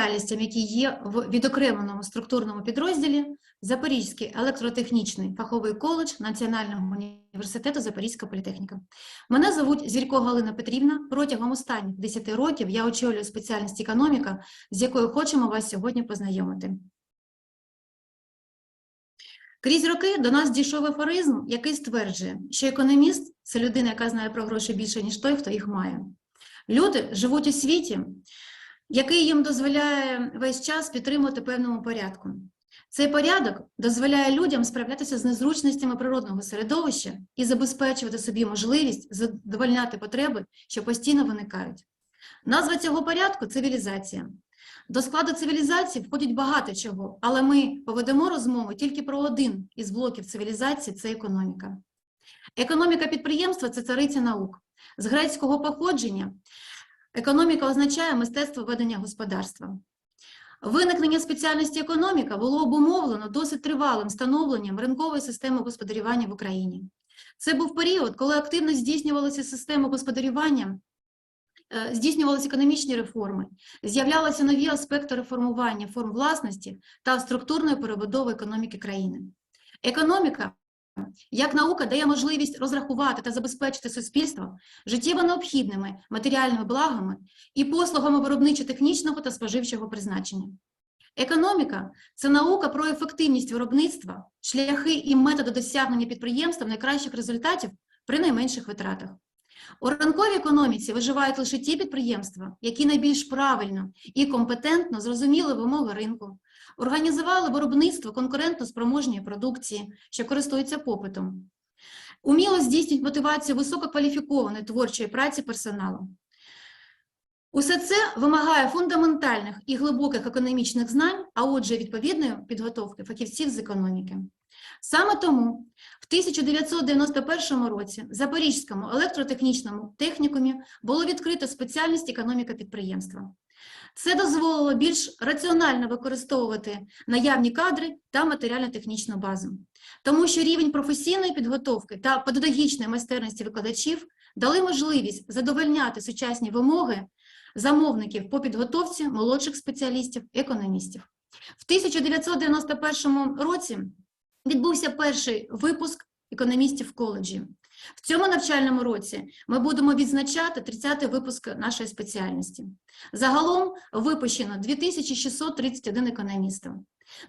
спеціальностям, які є в відокремленому структурному підрозділі Запорізький електротехнічний фаховий коледж Національного університету Запорізька політехніка. Мене звуть Зірко Галина Петрівна. Протягом останніх 10 років я очолюю спеціальність економіка, з якою хочемо вас сьогодні познайомити. Крізь роки до нас дійшов афоризм, який стверджує, що економіст це людина, яка знає про гроші більше, ніж той, хто їх має. Люди живуть у світі, який їм дозволяє весь час підтримувати певному порядку. Цей порядок дозволяє людям справлятися з незручностями природного середовища і забезпечувати собі можливість задовольняти потреби, що постійно виникають. Назва цього порядку цивілізація. До складу цивілізації входить багато чого, але ми поведемо розмову тільки про один із блоків цивілізації це економіка. Економіка підприємства це цариця наук. З грецького походження економіка означає мистецтво ведення господарства. Виникнення спеціальності економіка було обумовлено досить тривалим становленням ринкової системи господарювання в Україні. Це був період, коли активно здійснювалася система господарювання, е, здійснювалися економічні реформи, з'являлися нові аспекти реформування форм власності та структурної перебудови економіки країни. Економіка як наука дає можливість розрахувати та забезпечити суспільство життєво необхідними матеріальними благами і послугами виробничо-технічного та споживчого призначення. Економіка це наука про ефективність виробництва, шляхи і методи досягнення підприємством найкращих результатів при найменших витратах. У ринковій економіці виживають лише ті підприємства, які найбільш правильно і компетентно зрозуміли вимоги ринку, організували виробництво конкурентно спроможної продукції, що користується попитом, уміло здійснюють мотивацію висококваліфікованої творчої праці персоналу. Усе це вимагає фундаментальних і глибоких економічних знань, а отже, відповідної підготовки фахівців з економіки. Саме тому в 1991 році в Запорізькому електротехнічному технікумі було відкрито спеціальність економіка підприємства. Це дозволило більш раціонально використовувати наявні кадри та матеріально-технічну базу, тому що рівень професійної підготовки та педагогічної майстерності викладачів дали можливість задовольняти сучасні вимоги замовників по підготовці молодших спеціалістів, економістів. В 1991 році відбувся перший випуск економістів в коледжі. В цьому навчальному році ми будемо відзначати 30-й випуск нашої спеціальності. Загалом випущено 2631 економістів.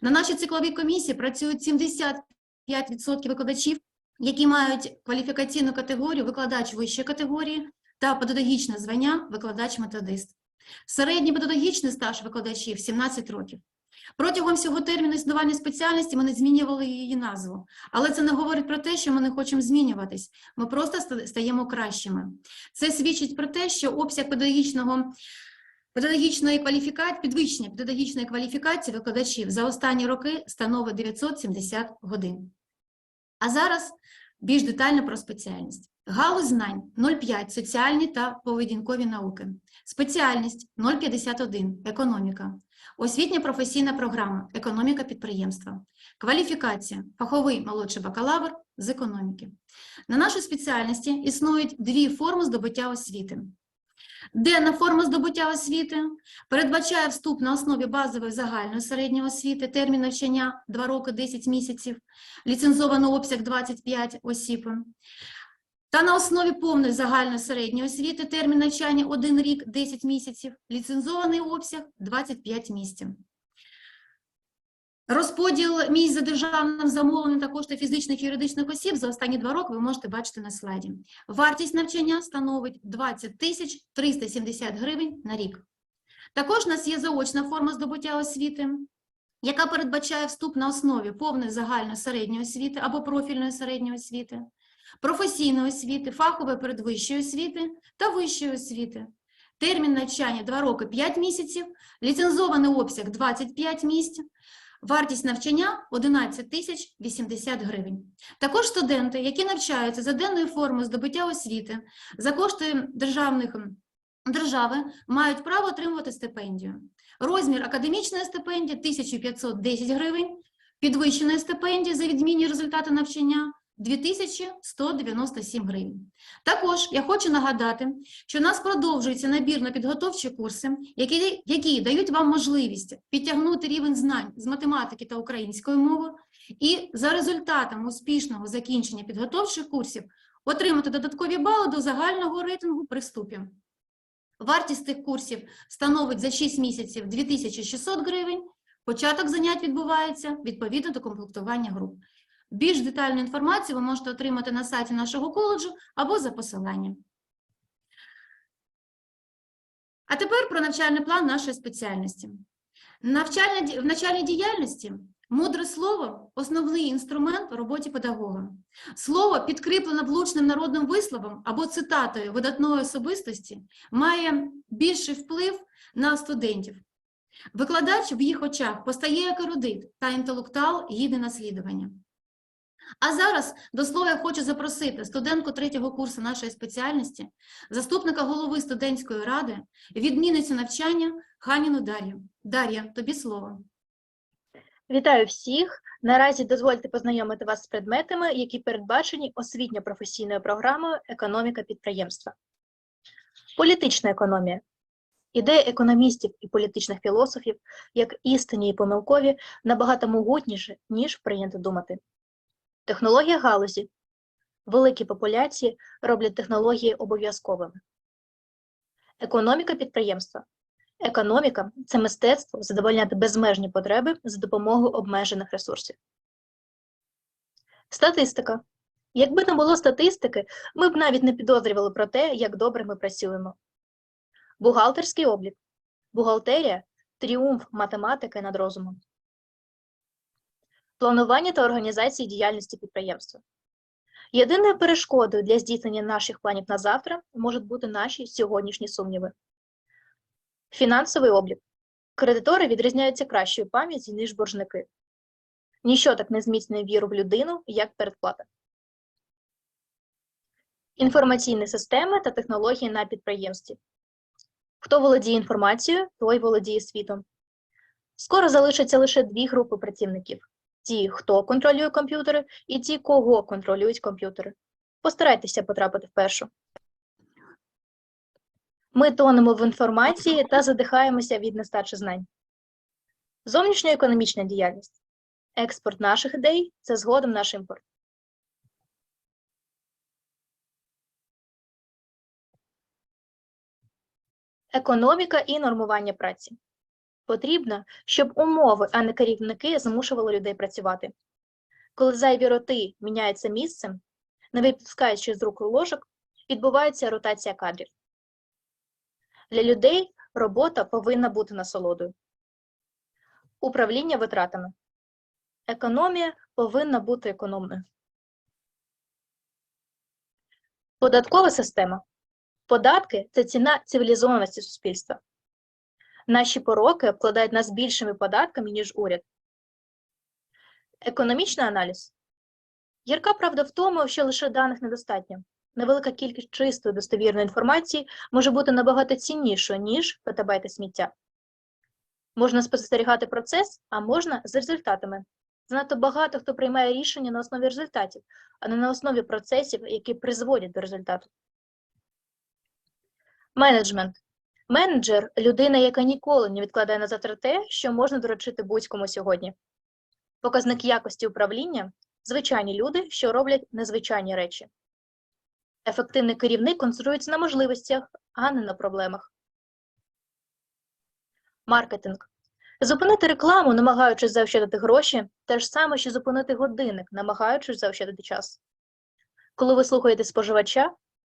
На нашій цикловій комісії працюють 75% викладачів, які мають кваліфікаційну категорію викладач вищої категорії та педагогічне звання викладач-методист. Середній педагогічний стаж викладачів 17 років. Протягом всього терміну існування спеціальності ми не змінювали її назву, але це не говорить про те, що ми не хочемо змінюватись. Ми просто стаємо кращими. Це свідчить про те, що обсяг педагогічного. Педагогічної кваліфікації, підвищення педагогічної кваліфікації викладачів за останні роки становить 970 годин. А зараз більш детально про спеціальність. Галузь знань 0,5 соціальні та поведінкові науки. Спеціальність 0,51 економіка. Освітня професійна програма економіка підприємства. Кваліфікація фаховий молодший бакалавр з економіки. На нашій спеціальності існують дві форми здобуття освіти. Денна форма здобуття освіти передбачає вступ на основі базової загальної середньої освіти, термін навчання 2 роки 10 місяців, ліцензований обсяг 25 осіб. Та на основі повної загальної середньої освіти термін навчання 1 рік 10 місяців, ліцензований обсяг 25 місяців. Розподіл місць за державним замовленням та кошти фізичних і юридичних осіб за останні два роки ви можете бачити на слайді. Вартість навчання становить 20 тисяч 370 гривень на рік. Також у нас є заочна форма здобуття освіти, яка передбачає вступ на основі повної загальної середньої освіти або профільної середньої освіти, професійної освіти, фахової передвищої освіти та вищої освіти. Термін навчання 2 роки 5 місяців, ліцензований обсяг 25 місць, вартість навчання 11 тисяч 80 гривень. Також студенти, які навчаються за денною формою здобуття освіти, за кошти державних держави, мають право отримувати стипендію. Розмір академічної стипендії 1510 гривень, підвищеної стипендії за відмінні результати навчання 2197 гривень. Також я хочу нагадати, що у нас продовжується набір на підготовчі курси, які, які дають вам можливість підтягнути рівень знань з математики та української мови, і за результатами успішного закінчення підготовчих курсів отримати додаткові бали до загального рейтингу при вступі. Вартість тих курсів становить за 6 місяців 2600 гривень. Початок занять відбувається відповідно до комплектування груп. Більш детальну інформацію ви можете отримати на сайті нашого коледжу або за посиланням. А тепер про навчальний план нашої спеціальності. Навчальна, в навчальній діяльності мудре слово – основний інструмент у роботі педагога. Слово, підкріплене влучним народним висловом або цитатою видатної особистості, має більший вплив на студентів. Викладач в їх очах постає як ерудит та інтелектуал гідний наслідування. А зараз до слова я хочу запросити студентку третього курсу нашої спеціальності, заступника голови студентської ради, відмінницю навчання Ханіну Дар'ю. Дар'я, тобі слово. Вітаю всіх! Наразі дозвольте познайомити вас з предметами, які передбачені освітньо-професійною програмою Економіка підприємства. Політична економія. Ідеї економістів і політичних філософів, як істинні і помилкові, набагато могутніші, ніж прийнято думати. Технологія галузі. Великі популяції роблять технології обов'язковими. Економіка підприємства. Економіка це мистецтво задовольняти безмежні потреби за допомогою обмежених ресурсів. Статистика. Якби не було статистики, ми б навіть не підозрювали про те, як добре ми працюємо. Бухгалтерський облік. Бухгалтерія тріумф математики над розумом. Планування та організація діяльності підприємства. Єдиною перешкодою для здійснення наших планів на завтра можуть бути наші сьогоднішні сумніви. Фінансовий облік. Кредитори відрізняються кращою пам'яттю, ніж боржники. Ніщо так не зміцнює віру в людину, як передплата. Інформаційні системи та технології на підприємстві. Хто володіє інформацією, той володіє світом. Скоро залишаться лише дві групи працівників: ті, хто контролює комп'ютери, і ті, кого контролюють комп'ютери. Постарайтеся потрапити в першу. Ми тонемо в інформації та задихаємося від нестачі знань. Зовнішньоекономічна діяльність. Експорт наших ідей це згодом наш імпорт. Економіка і нормування праці. Потрібно, щоб умови, а не керівники змушували людей працювати. Коли зайві роти міняються місцем, не випускаючи з рук ложок, відбувається ротація кадрів. Для людей робота повинна бути насолодою. Управління витратами. Економія повинна бути економною. Податкова система. Податки це ціна цивілізованості суспільства. Наші пороки обкладають нас більшими податками, ніж уряд. Економічний аналіз. Ярка правда в тому, що лише даних недостатньо. Невелика кількість чистої достовірної інформації може бути набагато ціннішою, ніж петабайти сміття. Можна спостерігати процес, а можна з результатами. Занадто багато хто приймає рішення на основі результатів, а не на основі процесів, які призводять до результату. Менеджмент. Менеджер людина, яка ніколи не відкладає на завтра те, що можна доручити будь-кому сьогодні. Показник якості управління звичайні люди, що роблять незвичайні речі. Ефективний керівник концентрується на можливостях, а не на проблемах. Маркетинг. Зупинити рекламу, намагаючись заощадити гроші, те ж саме, що зупинити годинник, намагаючись заощадити час. Коли ви слухаєте споживача,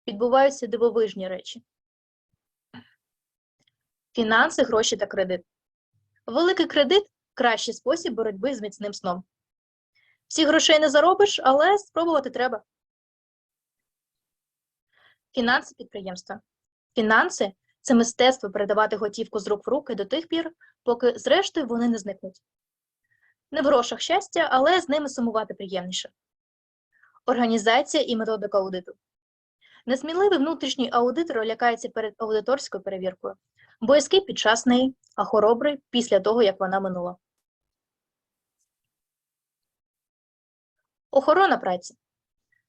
відбуваються дивовижні речі. Фінанси, гроші та кредит. Великий кредит кращий спосіб боротьби з міцним сном. Всіх грошей не заробиш, але спробувати треба. Фінанси підприємства. Фінанси це мистецтво передавати готівку з рук в руки до тих пір, поки, зрештою, вони не зникнуть. Не в грошах щастя, але з ними сумувати приємніше. Організація і методика аудиту. Несміливий внутрішній аудитор лякається перед аудиторською перевіркою, боязкий під час неї, а хоробрий після того, як вона минула. Охорона праці.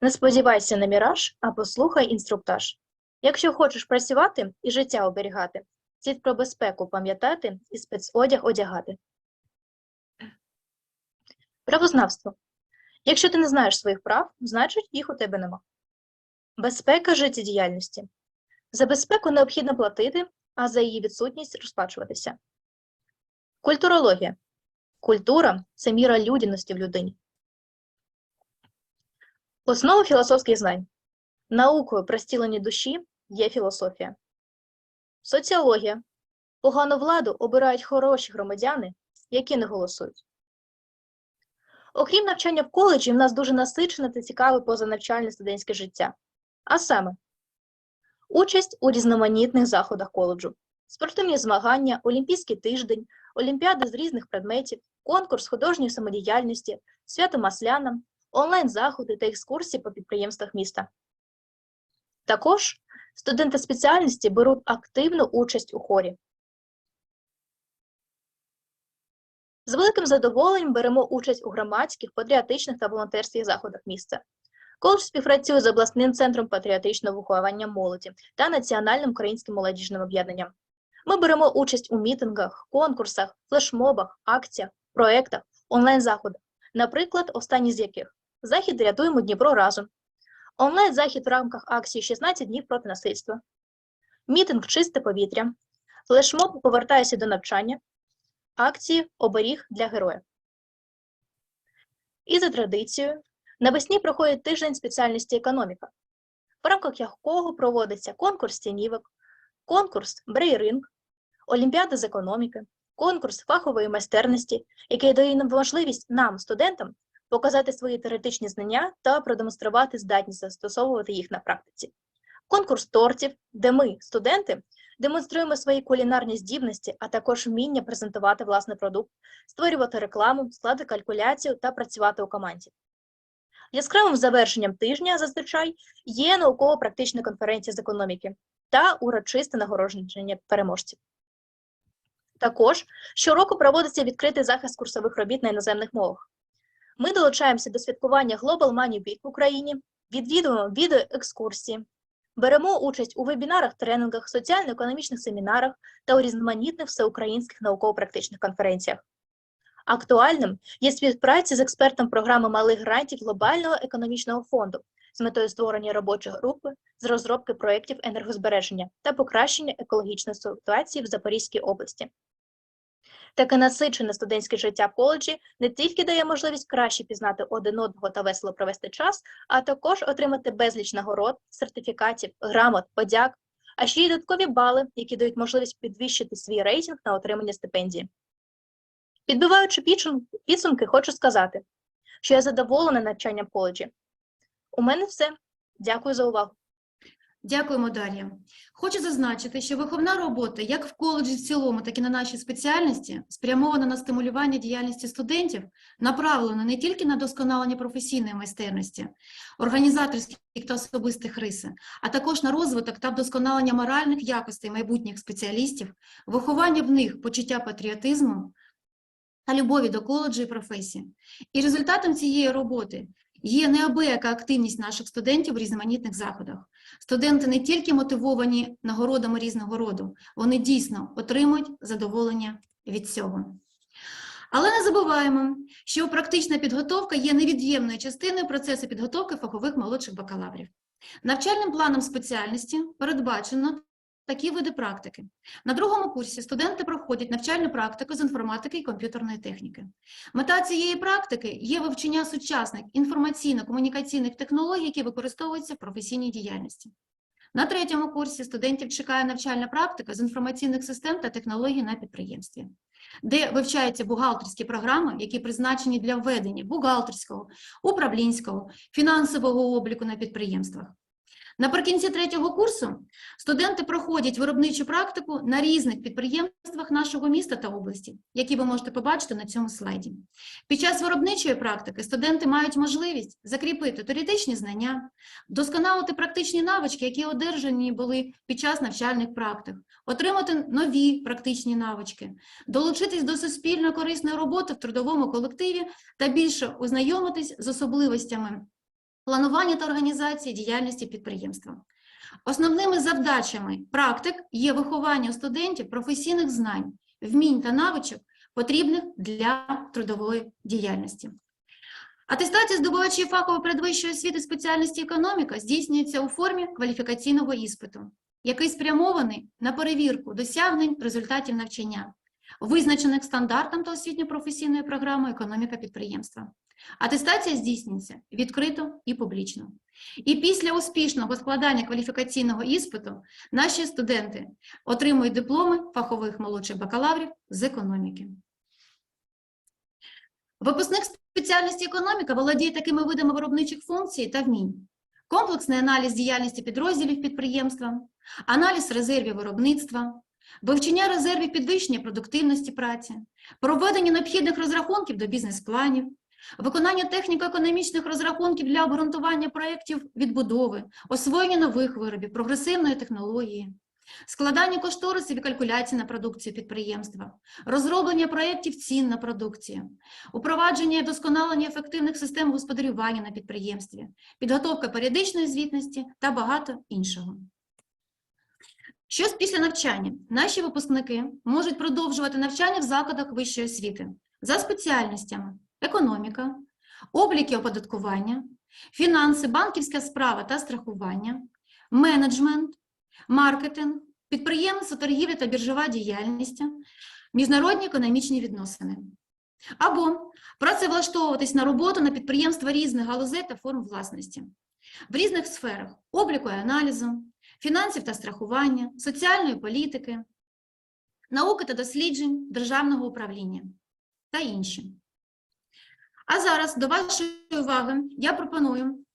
Не сподівайся на міраж, а послухай інструктаж. Якщо хочеш працювати і життя оберігати, слід про безпеку пам'ятати і спецодяг одягати. Правознавство. Якщо ти не знаєш своїх прав, значить їх у тебе нема. Безпека життєдіяльності. За безпеку необхідно платити, а за її відсутність розплачуватися. Культурологія. Культура це міра людяності в людині. Основа філософських знань. Наукою про стілення душі є філософія. Соціологія. Погану владу обирають хороші громадяни, які не голосують. Окрім навчання в коледжі, в нас дуже насичене та цікаве позанавчальне студентське життя. А саме, участь у різноманітних заходах коледжу, спортивні змагання, олімпійський тиждень, олімпіади з різних предметів, конкурс художньої самодіяльності, свято Масляна, онлайн-заходи та екскурсії по підприємствах міста. Також студенти спеціальності беруть активну участь у хорі. З великим задоволенням беремо участь у громадських, патріотичних та волонтерських заходах міста. Коледж співпрацює з обласним центром патріотичного виховання молоді та Національним українським молодіжним об'єднанням. Ми беремо участь у мітингах, конкурсах, флешмобах, акціях, проєктах, онлайн-заходах, наприклад, останні з яких захід. Рятуємо Дніпро разом, онлайн-захід в рамках акції 16 днів проти насильства, мітинг Чисте повітря, флешмоб повертаюся до навчання, акції Оберіг для героя. І за традицією, навесні проходить тиждень спеціальності економіка, в рамках якого проводиться конкурс тінівок, конкурс брейринг, олімпіада з економіки, конкурс фахової майстерності, який дає нам можливість нам, студентам, показати свої теоретичні знання та продемонструвати здатність застосовувати їх на практиці. Конкурс тортів, де ми, студенти, демонструємо свої кулінарні здібності, а також вміння презентувати власний продукт, створювати рекламу, складати калькуляцію та працювати у команді. Яскравим завершенням тижня зазвичай є науково-практична конференція з економіки та урочисте нагородження переможців. Також щороку проводиться відкритий захист курсових робіт на іноземних мовах. Ми долучаємося до святкування Global Money Week в Україні, відвідуємо відеоекскурсії, беремо участь у вебінарах, тренінгах, соціально-економічних семінарах та у різноманітних всеукраїнських науково-практичних конференціях. Актуальним є співпраця з експертом програми малих грантів Глобального економічного фонду з метою створення робочої групи з розробки проєктів енергозбереження та покращення екологічної ситуації в Запорізькій області. Таке насичене студентське життя в коледжі не тільки дає можливість краще пізнати один одного та весело провести час, а також отримати безліч нагород, сертифікатів, грамот, подяк, а ще й додаткові бали, які дають можливість підвищити свій рейтинг на отримання стипендії. Підбиваючи підсумки, хочу сказати, що я задоволена навчанням в коледжі. У мене все. Дякую за увагу. Дякуємо, Дар'я. Хочу зазначити, що виховна робота як в коледжі в цілому, так і на нашій спеціальності спрямована на стимулювання діяльності студентів, направлена не тільки на досконалення професійної майстерності, організаторських та особистих риси, а також на розвиток та вдосконалення моральних якостей майбутніх спеціалістів, виховання в них почуття патріотизму та любові до коледжу і професії. І результатом цієї роботи є неабияка активність наших студентів в різноманітних заходах. Студенти не тільки мотивовані нагородами різного роду, вони дійсно отримують задоволення від цього. Але не забуваємо, що практична підготовка є невід'ємною частиною процесу підготовки фахових молодших бакалаврів. Навчальним планом спеціальності передбачено такі види практики. На другому курсі студенти проходять навчальну практику з інформатики і комп'ютерної техніки. Мета цієї практики є вивчення сучасних інформаційно-комунікаційних технологій, які використовуються в професійній діяльності. На третьому курсі студентів чекає навчальна практика з інформаційних систем та технологій на підприємстві, де вивчаються бухгалтерські програми, які призначені для введення бухгалтерського, управлінського, фінансового обліку на підприємствах. Наприкінці третього курсу студенти проходять виробничу практику на різних підприємствах нашого міста та області, які ви можете побачити на цьому слайді. Під час виробничої практики студенти мають можливість закріпити теоретичні знання, вдосконалити практичні навички, які одержані були під час навчальних практик, отримати нові практичні навички, долучитись до суспільно корисної роботи в трудовому колективі та більше ознайомитись з особливостями планування та організації діяльності підприємства. Основними завдачами практик є виховання студентів професійних знань, вмінь та навичок, потрібних для трудової діяльності. Атестація здобувачів фахової передвищої освіти спеціальності економіка здійснюється у формі кваліфікаційного іспиту, який спрямований на перевірку досягнень результатів навчання, визначених стандартом та освітньо-професійною програмою економіка підприємства. Атестація здійснюється відкрито і публічно. І після успішного складання кваліфікаційного іспиту наші студенти отримують дипломи фахових молодших бакалаврів з економіки. Випускник спеціальності економіка володіє такими видами виробничих функцій та вмінь. Комплексний аналіз діяльності підрозділів підприємства, аналіз резервів виробництва, вивчення резервів підвищення продуктивності праці, проведення необхідних розрахунків до бізнес-планів, виконання техніко-економічних розрахунків для обґрунтування проєктів відбудови, освоєння нових виробів, прогресивної технології, складання кошторисів і калькуляцій на продукцію підприємства, розроблення проєктів цін на продукцію, упровадження і вдосконалення ефективних систем господарювання на підприємстві, підготовка періодичної звітності та багато іншого. Що після навчання? Наші випускники можуть продовжувати навчання в закладах вищої освіти за спеціальностями економіка, облік і оподаткування, фінанси, банківська справа та страхування, менеджмент, маркетинг, підприємство, торгівля та біржова діяльність, міжнародні економічні відносини. Або працевлаштовуватись на роботу на підприємства різних галузей та форм власності в різних сферах обліку і аналізу, фінансів та страхування, соціальної політики, науки та досліджень, державного управління та інші. А зараз до вашої уваги я пропоную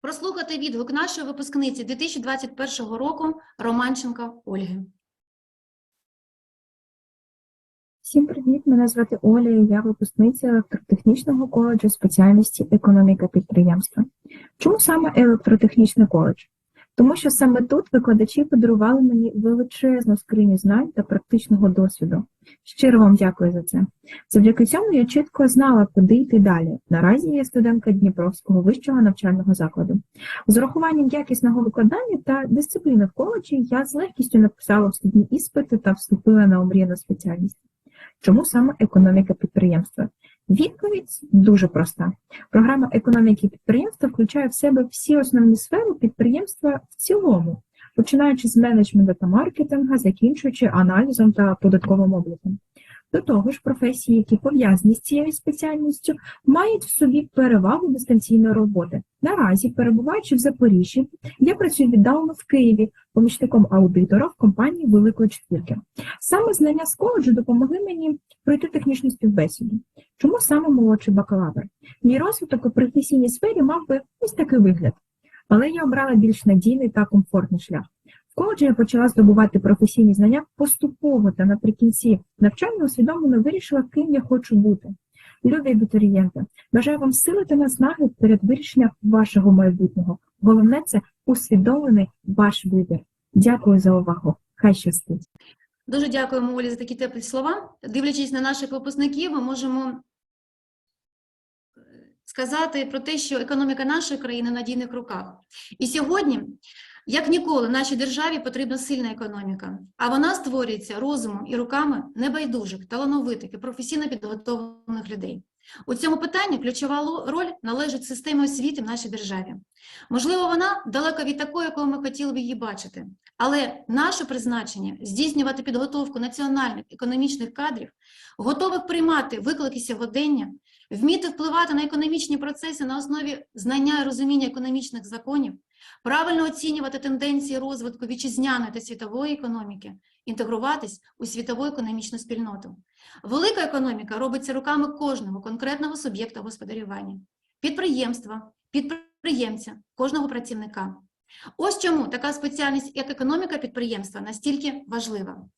прослухати відгук нашої випускниці 2021 року Романченка Ольги. Всім привіт! Мене звати Оля, я випускниця електротехнічного коледжу спеціальності економіка підприємства. Чому саме електротехнічний коледж? Тому що саме тут викладачі подарували мені величезну скриню знань та практичного досвіду. Щиро вам дякую за це. Завдяки цьому я чітко знала, куди йти далі. Наразі я студентка Дніпровського вищого навчального закладу. З урахуванням якісного викладання та дисципліни в коледжі я з легкістю написала вступні іспити та вступила на омріяну спеціальність. Чому саме економіка підприємства? Відповідь дуже проста. Програма економіки підприємства включає в себе всі основні сфери підприємства в цілому, починаючи з менеджменту та маркетинга, закінчуючи аналізом та податковим обліком. До того ж, професії, які пов'язані з цією спеціальністю, мають в собі перевагу дистанційної роботи. Наразі, перебуваючи в Запоріжжі, я працюю віддалено в Києві помічником аудитора в компанії Великої Четвірки. Саме знання з коледжу допомогли мені пройти технічну співбесіду. Чому саме молодший бакалавр? Мій розвиток у професійній сфері мав би ось такий вигляд, але я обрала більш надійний та комфортний шлях. В коледжі я почала здобувати професійні знання поступово та наприкінці навчання усвідомлено вирішила, ким я хочу бути. Любі абітурієнти, бажаю вам сили та наснаги перед вирішенням вашого майбутнього. Головне це усвідомлений ваш вибір. Дякую за увагу. Хай щастить. Дуже дякуємо Олі за такі теплі слова. Дивлячись на наших випускників, ми можемо сказати про те, що економіка нашої країни в надійних руках. І сьогодні, як ніколи, нашій державі потрібна сильна економіка, а вона створюється розумом і руками небайдужих, талановитих і професійно підготовлених людей. У цьому питанні ключова роль належить системі освіти в нашій державі. Можливо, вона далека від такої, якою ми хотіли б її бачити. Але наше призначення здійснювати підготовку національних економічних кадрів, готових приймати виклики сьогодення, вміти впливати на економічні процеси на основі знання і розуміння економічних законів, правильно оцінювати тенденції розвитку вітчизняної та світової економіки, інтегруватись у світову економічну спільноту. Велика економіка робиться руками кожного конкретного суб'єкта господарювання, підприємства, підприємця, кожного працівника. Ось чому така спеціальність, як економіка підприємства, настільки важлива.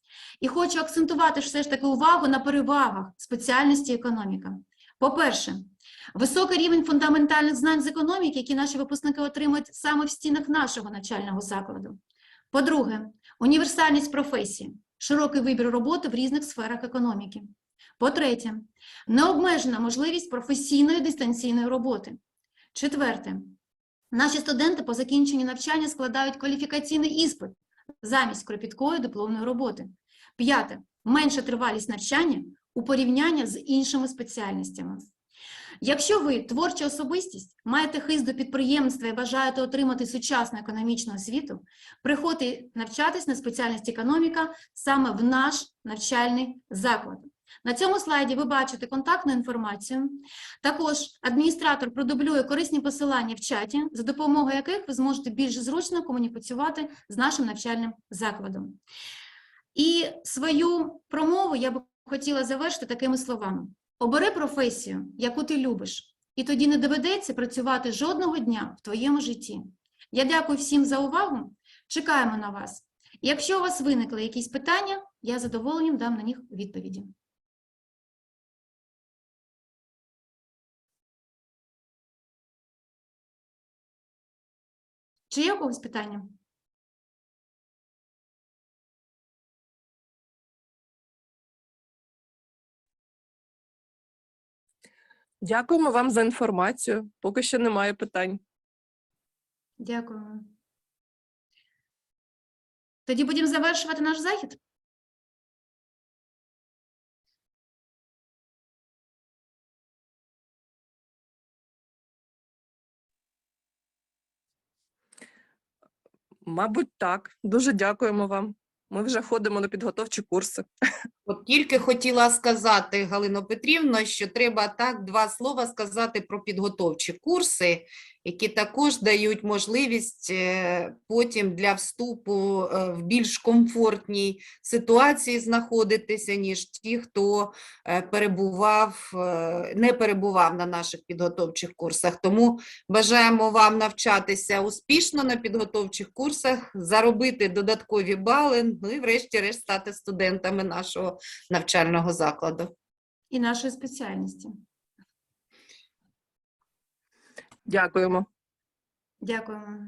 І хочу акцентувати все ж таки увагу на перевагах спеціальності економіка. По-перше, високий рівень фундаментальних знань з економіки, які наші випускники отримують саме в стінах нашого навчального закладу. По-друге, універсальність професії, широкий вибір роботи в різних сферах економіки. По-третє, необмежена можливість професійної дистанційної роботи. Четверте, Наші студенти по закінченні навчання складають кваліфікаційний іспит замість кропіткої дипломної роботи. П'яте. Менша тривалість навчання у порівнянні з іншими спеціальностями. Якщо ви творча особистість, маєте хист до підприємства і бажаєте отримати сучасну економічну освіту, приходьте навчатись на спеціальність економіка саме в наш навчальний заклад. На цьому слайді ви бачите контактну інформацію. Також адміністратор продублює корисні посилання в чаті, за допомогою яких ви зможете більш зручно комунікувати з нашим навчальним закладом. І свою промову я б хотіла завершити такими словами: обери професію, яку ти любиш, і тоді не доведеться працювати жодного дня в твоєму житті. Я дякую всім за увагу. Чекаємо на вас. Якщо у вас виникли якісь питання, я задоволенням дам на них відповіді. Чи є у когось питання? Дякуємо вам за інформацію. Поки що немає питань. Дякую. Тоді будемо завершувати наш захід. Мабуть, так. Дуже дякуємо вам. Ми вже ходимо на підготовчі курси. От тільки хотіла сказати, Галино Петрівно, що треба так два слова сказати про підготовчі курси, які також дають можливість е, потім для вступу е, в більш комфортній ситуації знаходитися, ніж ті, хто е, перебував, не перебував на наших підготовчих курсах. Тому бажаємо вам навчатися успішно на підготовчих курсах, заробити додаткові бали, ну і врешті-решт стати студентами нашого навчального закладу. І нашої спеціальності. Дякуємо. Дякуємо.